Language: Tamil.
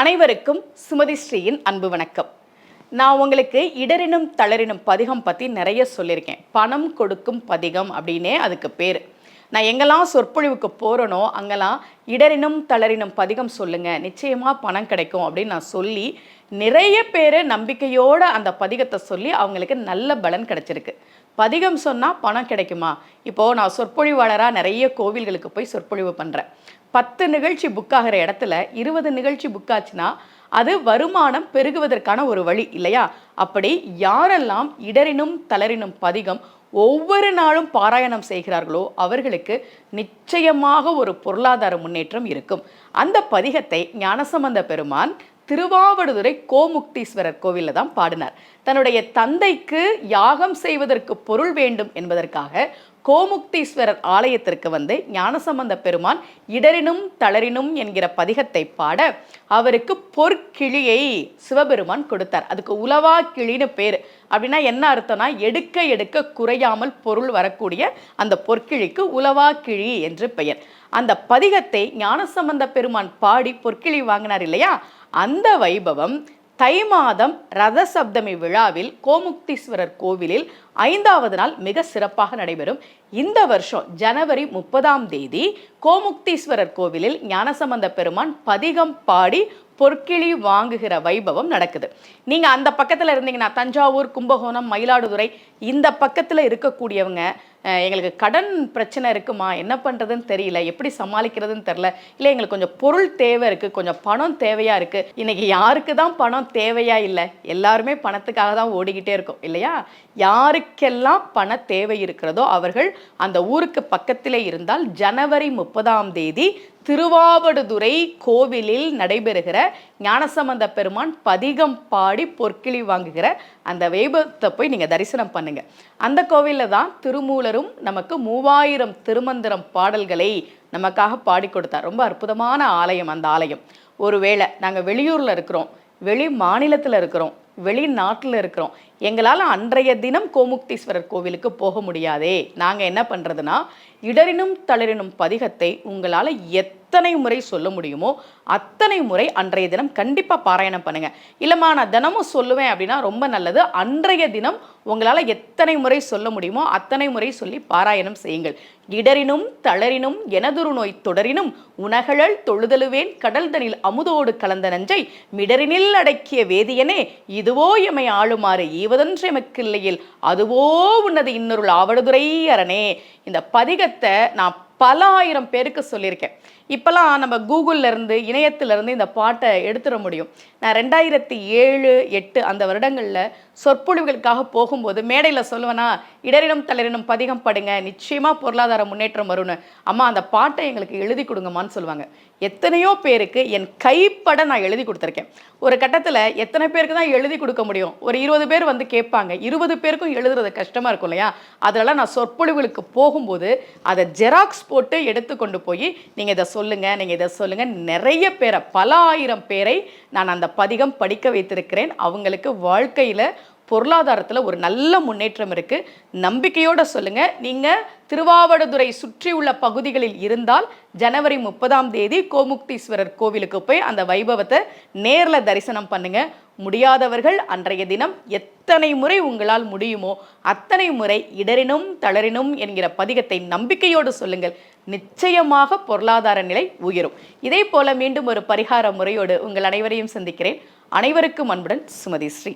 அனைவருக்கும் சுமதி ஸ்ரீயின் அன்பு வணக்கம். நான் உங்களுக்கு இடரினும் தளரினும் பதிகம் பற்றி நிறைய சொல்லியிருக்கேன். பணம் கொடுக்கும் பதிகம் அப்படின்னே அதுக்கு பேர். நான் எங்கெல்லாம் சொற்பொழிவுக்கு போகிறனோ அங்கெல்லாம் இடரினும் தளரினும் பதிகம் சொல்லுங்கள் நிச்சயமாக பணம் கிடைக்கும் அப்படின்னு நான் சொல்லி நிறைய பேர் நம்பிக்கையோட அந்த பதிகத்தை சொல்லி அவங்களுக்கு நல்ல பலன் கிடைச்சிருக்கு. பதிகம் சொன்னால் பணம் கிடைக்குமா? இப்போது நான் சொற்பொழிவாளராக நிறைய கோவில்களுக்கு போய் சொற்பொழிவு பண்ணுறேன் பத்து நிகழ்ச்சி புக் ஆகிற இடத்துல இருபது நிகழ்ச்சி புக் ஆச்சுன்னா அது வருமானம் பெருகுவதற்கான ஒரு வழி இல்லையா? அப்படி யாரெல்லாம் இடரினும் தளரினும் பதிகம் ஒவ்வொரு நாளும் பாராயணம் செய்கிறார்களோ அவர்களுக்கு நிச்சயமாக ஒரு பொருளாதார முன்னேற்றம் இருக்கும். அந்த பதிகத்தை ஞானசம்பந்த பெருமான் திருவாவடுதுறை கோமுக்தீஸ்வரர் கோவிலில் தான் பாடினார். தன்னுடைய தந்தைக்கு யாகம் செய்வதற்கு பொருள் வேண்டும் என்பதற்காக கோமுக்தீஸ்வரர் ஆலயத்திற்கு வந்து ஞானசம்பந்த பெருமான் இடரினும் தளரினும் என்கிற பதிகத்தை பாட அவருக்கு பொற்கிளியை சிவபெருமான் கொடுத்தார். அதுக்கு உலவா கிளின்னு பேர். அப்படின்னா என்ன அர்த்தம்னா எடுக்க எடுக்க குறையாமல் பொருள் வரக்கூடிய அந்த பொற்கிழிக்கு உலவா கிழி என்று பெயர். அந்த பதிகத்தை ஞானசம்பந்த பெருமான் பாடி பொற்கிழி வாங்கினார் இல்லையா? அந்த வைபவம் தை மாதம் ரத சப்தமி விழாவில் கோமுக்தீஸ்வரர் கோவிலில் ஐந்தாவது நாள் மிக சிறப்பாக நடைபெறும். இந்த வருஷம் ஜனவரி முப்பதாம் தேதி கோமுக்தீஸ்வரர் கோவிலில் ஞானசம்பந்த பெருமான் பதிகம் பாடி பொற்கிளி வாங்குகிற வைபவம் நடக்குது. நீங்கள் அந்த பக்கத்தில் இருந்தீங்கன்னா தஞ்சாவூர் கும்பகோணம் மயிலாடுதுறை இந்த பக்கத்தில் இருக்கக்கூடியவங்க எங்களுக்கு கடன் பிரச்சனை இருக்குமா? என்ன பண்ணுறதுன்னு தெரியல. எப்படி சமாளிக்கிறதுன்னு தெரில இல்லை எங்களுக்கு கொஞ்சம் பொருள் தேவை இருக்குது கொஞ்சம் பணம் தேவையாக இருக்குது இன்றைக்கி யாருக்கு தான் பணம் தேவையா இல்லை? எல்லாருமே பணத்துக்காக தான் ஓடிக்கிட்டே இருக்கோம் இல்லையா? யாருக்கெல்லாம் பண தேவை இருக்கிறதோ அவர்கள் அந்த ஊருக்கு பக்கத்திலே இருந்தால் ஜனவரி முப்பதாம் தேதி திருவாவடுதுறை கோவிலில் நடைபெறுகிற ஞானசம்பந்த பெருமான் பதிகம் பாடி பொற்கிளி வாங்குகிற அந்த வைபவத்தை போய் நீங்கள் தரிசனம் பண்ணுங்கள் அந்த கோவிலில் தான் திருமூலரும் நமக்கு மூவாயிரம் திருமந்திரம் பாடல்களை நமக்காக பாடி கொடுத்தார். ரொம்ப அற்புதமான ஆலயம் அந்த ஆலயம். ஒருவேளை நாங்கள் வெளியூரில் இருக்கிறோம் வெளி மாநிலத்தில் இருக்கிறோம் வெளிநாட்டில் இருக்கிறோம் எங்களால் அன்றைய தினம் கோமுக்தீஸ்வரர் கோவிலுக்கு போக முடியாதே. நாங்கள் என்ன பண்ணுறதுன்னா இடரினும் தளரினும் பதிகத்தை உங்களால் எத்தனை முறை சொல்ல முடியுமோ அத்தனை முறை அன்றைய தினம் கண்டிப்பாக பாராயணம் பண்ணுங்க. இல்லைம்மா நான் தினமும் சொல்லுவேன் அப்படின்னா ரொம்ப நல்லது. அன்றைய தினம் உங்களால் எத்தனை முறை சொல்ல முடியுமோ அத்தனை முறை சொல்லி பாராயணம் செய்யுங்கள். இடரினும் தளரினும் எனதுரு நோய் தொடரினும் உணகழல் தொழுதலுவேன். கடல்தனில் அமுதோடு கலந்த நஞ்சை மிடரினில் அடக்கிய வேதியனே. இதுவோ எமை ஆளுமாறு ஈவ எமக்கில்லையில். அதுவோ உன்னது இன்னொரு ஆவடுதுறை அரணே. இந்த பதிகத்தை நான் பல ஆயிரம் பேருக்கு சொல்லியிருக்கேன். இப்போல்லாம் நம்ம கூகுள்லேருந்து இணையத்திலேருந்து இந்த பாட்டை எடுத்துட முடியும். நான் ரெண்டாயிரத்தி ஏழு எட்டு அந்த வருடங்களில் சொற்பொழிவுகளுக்காக போகும்போது மேடையில் சொல்லுவேனா இடரினும் தளரினும் பதிகம் படுங்க நிச்சயமாக பொருளாதார முன்னேற்றம் வரும்னு. அம்மா அந்த பாட்டை எங்களுக்கு எழுதி கொடுங்கம்மான்னு சொல்லுவாங்க. எத்தனையோ பேருக்கு என் கைப்பட நான் எழுதி கொடுத்துருக்கேன். ஒரு கட்டத்தில் எத்தனை பேருக்கு தான் எழுதி கொடுக்க முடியும்? ஒரு இருபது பேர் வந்து கேட்பாங்க. இருபது பேருக்கும் எழுதுறது கஷ்டமாக இருக்கும் இல்லையா? அதெல்லாம் நான் சொற்பொழிவுகளுக்கு போகும்போது அதை ஜெராக்ஸ் போட்டு எடுத்து கொண்டு போய் நீங்கள் இதை சொல்லுங்கள் நீங்கள் இதை சொல்லுங்கள் நிறைய பேரை பல ஆயிரம் பேரை நான் அந்த பதிகம் படிக்க வைத்திருக்கிறேன். அவங்களுக்கு வாழ்க்கையில் பொருளாதாரத்தில் ஒரு நல்ல முன்னேற்றம் இருக்குது நம்பிக்கையோடு சொல்லுங்கள் நீங்கள் திருவாவடுதுறை சுற்றி உள்ள பகுதிகளில் இருந்தால் ஜனவரி முப்பதாம் தேதி கோமுக்தீஸ்வரர் கோவிலுக்கு போய் அந்த வைபவத்தை நேரில் தரிசனம் பண்ணுங்கள் முடியாதவர்கள் அன்றைய தினம் எத்தனை முறை உங்களால் முடியுமோ அத்தனை முறை இடரினும் தளரினும் என்கிற பதிகத்தை நம்பிக்கையோடு சொல்லுங்கள். நிச்சயமாக பொருளாதார நிலை உயரும். இதே போல மீண்டும் ஒரு பரிகார முறையோடு உங்கள் அனைவரையும் சந்திக்கிறேன். அனைவருக்கும் அன்புடன் சுமதி ஸ்ரீ.